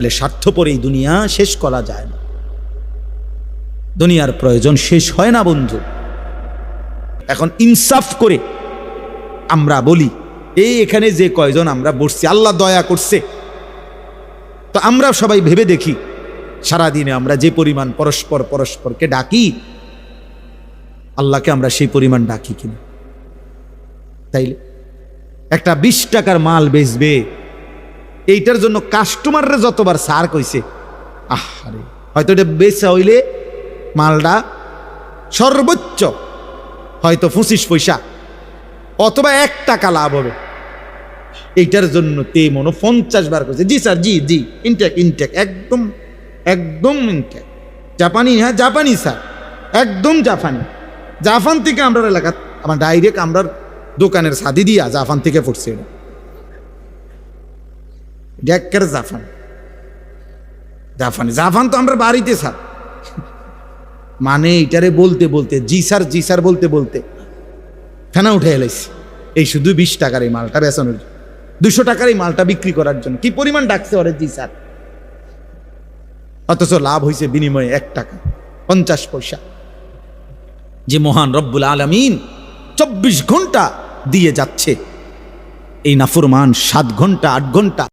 তাহলে স্বার্থপর এই দুনিয়া শেষ করা যায় না। দুনিয়ার প্রয়োজন শেষ হয় না, বন্ধু। এখন ইনসাফ করে আমরা বলি এই এখানে যে কয়জন আমরা বসছি, আল্লাহ দয়া করছে। তো আমরা সবাই ভেবে দেখি, সারাদিনে আমরা যে পরিমাণ পরস্পর পরস্পরকে ডাকি, আল্লাহকে আমরা সেই পরিমাণ ডাকি কিনা? তাইলে একটা বিশ টাকার মাল বেচবে এইটার জন্য কাস্টমাররা যতবার সার কইছে, আহারে, হয়তো এটা বেচা হইলে মালটা সর্বোচ্চ হয়তো পঁচিশ পয়সা অথবা এক টাকা লাভ হবে। এইটার জন্য তে মনো পঞ্চাশ বার করছে জি স্যার জি জি ইনটেক ইনটেক একদম একদম ইনটেক জাপানি হ্যাঁ জাপানি স্যার একদম জাপানি। জাপান থেকে আমরা এলাকা, আমার ডাইরেক্ট আমরা দোকানের সাদি দিয়া জাপান থেকে পড়ছে এটা। ডেকের জাফান। জাফানি, জাফান তো আমরা বাড়িতে স্যার। মানে এটারে বলতে বলতে, জি স্যার জি স্যার বলতে বলতে ফেনা উঠে এলাইছি। এই শুধু বিশ টাকার এই মালটা বেচানোর জন্য। দুশো টাকার এই মালটা বিক্রি করার জন্য। কি পরিমাণ ডাকছে ওরে জি স্যার? অথচ লাভ হয়েছে বিনিময়ে এক টাকা, পঞ্চাশ পয়সা। যে মহান রব্বুল আলমিন চব্বিশ ঘণ্টা দিয়ে যাচ্ছে। এই নাফরমান সাত ঘণ্টা, আট ঘণ্টা